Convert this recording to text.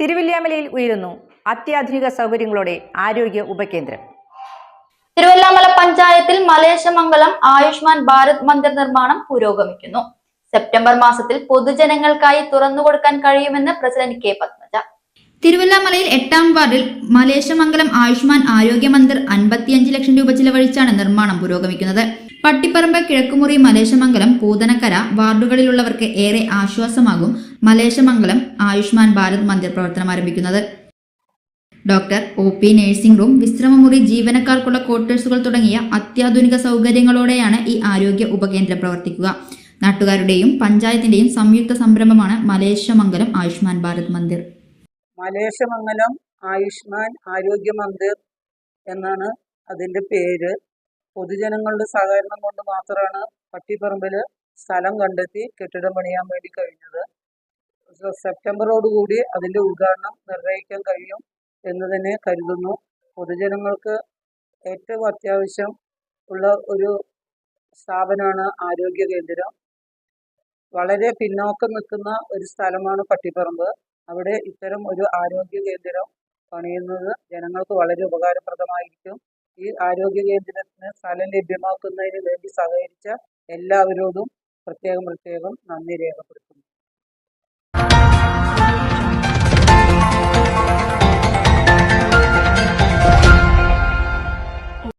തിരുവല്യാമലയിൽ ഉയരുന്നു അത്യാധുനിക സൗകര്യങ്ങളോടെ ആരോഗ്യ ഉപകേന്ദ്രം. തിരുവല്ലാമല പഞ്ചായത്തിൽ മലേശമംഗലം ആയുഷ്മാൻ ഭാരത് മന്ദിർ നിർമ്മാണം പുരോഗമിക്കുന്നു. സെപ്റ്റംബർ മാസത്തിൽ പൊതുജനങ്ങൾക്കായി തുറന്നുകൊടുക്കാൻ കഴിയുമെന്ന് പ്രസിഡന്റ് കെ പത്മജ. തിരുവല്ലാമലയിൽ എട്ടാം വാർഡിൽ മലേശമംഗലം ആയുഷ്മാൻ ആരോഗ്യ മന്ദിർ അൻപത്തിയഞ്ച് ലക്ഷം രൂപ ചിലവഴിച്ചാണ് നിർമ്മാണം പുരോഗമിക്കുന്നത്. പട്ടിപ്പറമ്പ് കിഴക്കുമുറി മലേശമംഗലം പൂതനക്കര വാർഡുകളിലുള്ളവർക്ക് ഏറെ ആശ്വാസമാകും മലേശമംഗലം ആയുഷ്മാൻ ഭാരത് മന്ദിർ പ്രവർത്തനം ആരംഭിക്കുന്നത്. Doctor O P nursing room വിശ്രമമുറി ജീവനക്കാർക്കുള്ള ക്വാർട്ടേഴ്സുകൾ തുടങ്ങിയ അത്യാധുനിക സൗകര്യങ്ങളോടെയാണ് ഈ ആരോഗ്യ ഉപകേന്ദ്രം പ്രവർത്തിക്കുക. നാട്ടുകാരുടെയും പഞ്ചായത്തിന്റെയും സംയുക്ത സംരംഭമാണ് മലേശമംഗലം ആയുഷ്മാൻ ഭാരത് മന്ദിർ. മലേശമംഗലം ആയുഷ്മാൻ ആരോഗ്യ മന്ദിർ എന്നാണ് അതിന്റെ പേര്. പൊതുജനങ്ങളുടെ സഹകരണം കൊണ്ട് മാത്രമാണ് പട്ടിപ്പറമ്പിൽ സ്ഥലം കണ്ടെത്തി കെട്ടിടം പണിയാൻ വേണ്ടി കഴിഞ്ഞത്. സെപ്റ്റംബറോട് സെപ്റ്റംബറോടുകൂടി അതിന്റെ ഉദ്ഘാടനം നിർവഹിക്കാൻ കഴിയും എന്ന് തന്നെ കരുതുന്നു. പൊതുജനങ്ങൾക്ക് ഏറ്റവും അത്യാവശ്യം ഉള്ള ഒരു സ്ഥാപനമാണ് ആരോഗ്യ കേന്ദ്രം. വളരെ പിന്നോക്കം നിൽക്കുന്ന ഒരു സ്ഥലമാണ് പട്ടിപ്പറമ്പ്. അവിടെ ഇത്തരം ഒരു ആരോഗ്യ കേന്ദ്രം പണിയുന്നത് ജനങ്ങൾക്ക് വളരെ ഉപകാരപ്രദമായിരിക്കും. ഈ ആരോഗ്യ കേന്ദ്രത്തിന് സ്ഥലം ലഭ്യമാക്കുന്നതിന് വേണ്ടി സഹകരിച്ച എല്ലാവരോടും പ്രത്യേകം പ്രത്യേകം നന്ദി രേഖപ്പെടുത്തുന്നു.